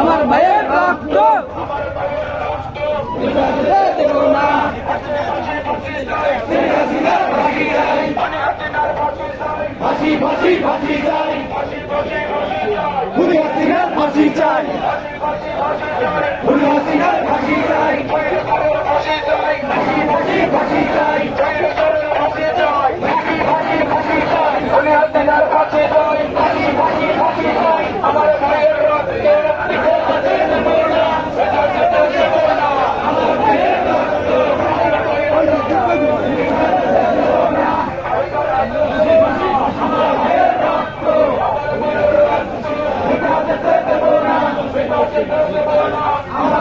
আমার ভাইয়ের রক্ত ফাঁসি ফাঁসি ফাঁসি হাসিনার ফাঁসি চাই। খুনি হাসিনার ফাঁসি চাই ফাঁসি ফাঁসি ফাঁসি চাই। ফাঁসি